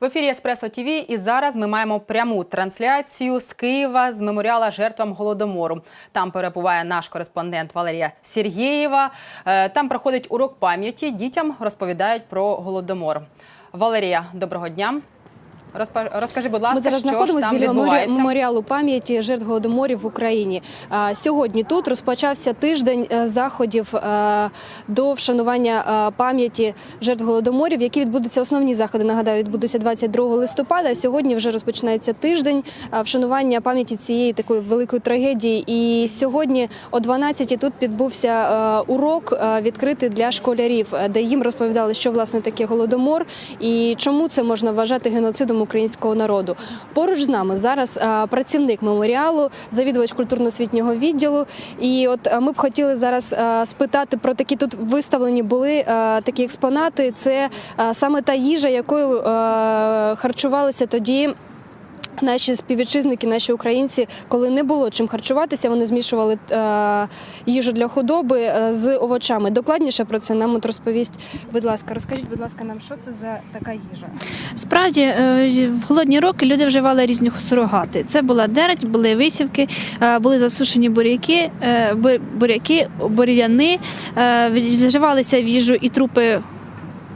В ефірі Еспресо ТВ і зараз ми маємо пряму трансляцію з Києва з меморіала жертвам голодомору. Там перебуває наш кореспондент Валерія Сергєєва. Е, Там проходить урок пам'яті. Дітям розповідають про голодомор. Валерія, доброго дня. Розкажи, будь ласка, Ми зараз що знаходимося біля меморіалу пам'яті жертв голодоморів в Україні. Сьогодні тут розпочався тиждень е, заходів е, до вшанування е, пам'яті жертв голодоморів, які відбудуться основні заходи. Нагадаю, відбудуться 22 листопада. Сьогодні вже розпочинається тиждень вшанування пам'яті цієї такої великої трагедії. І сьогодні о 12 тут підбувся урок відкритий для школярів, де їм розповідали, що власне таке голодомор і чому це можна вважати геноцидом українського народу. Поруч з нами зараз е, працівник меморіалу, завідувач культурно-освітнього відділу. І от е, ми б хотіли зараз е, спитати про такі тут виставлені були такі експонати. Це саме та їжа, якою харчувалися тоді. Наші співвітчизники, наші українці, коли не було чим харчуватися, вони змішували е, їжу для худоби е, з овочами. Докладніше про це нам от розповість. Будь ласка, розкажіть, будь ласка, нам що це за така їжа? Справді е, в холодні роки люди вживали різні сурогати. Це була дерень, були висівки, були засушені буряки, буряки, бур'яни, вживалися в їжу і трупи.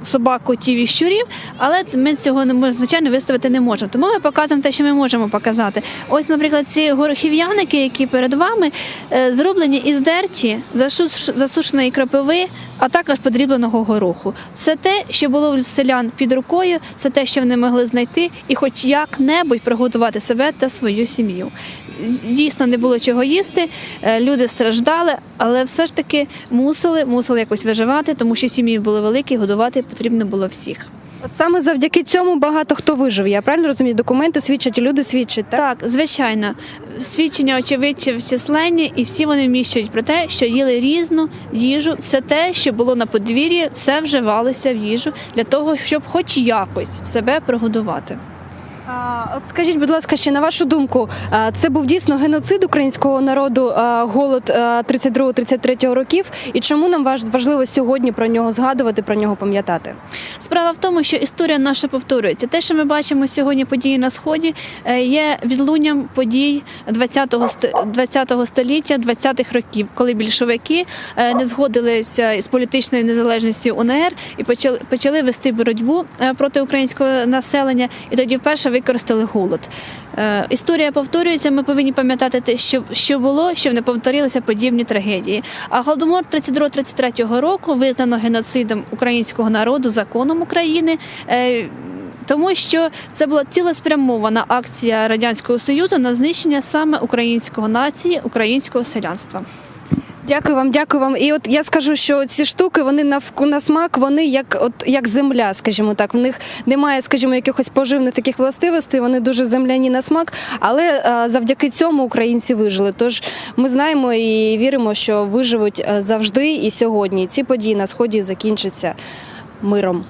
Собак, котів і щурів, але ми цього не звичайно виставити не можемо. Тому ми показуємо те, що ми можемо показати. Ось, наприклад, ці горохів'яники, які перед вами, е, зроблені із дерті, засуш- засушеної кропиви, а також подрібленого гороху. Все те, що було в селян під рукою, все те, що вони могли знайти, і хоч як-небудь приготувати себе та свою сім'ю. Дійсно, не було чого їсти, е, люди страждали, але все ж таки мусили, мусили якось виживати, тому що сім'ї були великі, годувати потрібно було всіх. От саме завдяки цьому багато хто вижив. Я правильно розумію? Документи свідчать, люди свідчать. Так? Так, звичайно, свідчення очевидців численні, і всі вони вміщують про те, що їли різну їжу, все те, що було на подвір'ї, все вживалося в їжу для того, щоб хоч якось себе прогодувати. От скажіть, будь ласка, ще на вашу думку, це був дійсно геноцид українського народу, голод 32-33 років. І чому нам важ- важливо сьогодні про нього згадувати, про нього пам'ятати? Справа в тому, що історія наша повторюється. Те, що ми бачимо сьогодні, події на сході, е, є відлунням подій 20-го 20-го століття, 20-х років, коли більшовики е, не згодилися з політичною незалежністю УНР і почали почали вести боротьбу е, проти українського населення, і тоді вперше використали голод. Е, Історія повторюється. Ми повинні пам'ятати те, що, що було, щоб не повторилися подібні трагедії. А голодомор 32-33 року визнано геноцидом українського народу законом України. е, Тому що це була цілеспрямована акція радянського союзу на знищення саме українського нації, українського селянства. Дякую вам, дякую вам. І от я скажу, що ці штуки вони на на смак, вони як от як земля, скажімо так. В них немає, скажімо, якихось поживних таких властивостей. Вони дуже земляні на смак, але е, завдяки цьому українці вижили. Тож ми знаємо і віримо, що виживуть е, завжди і сьогодні. Ці події на сході закінчаться миром.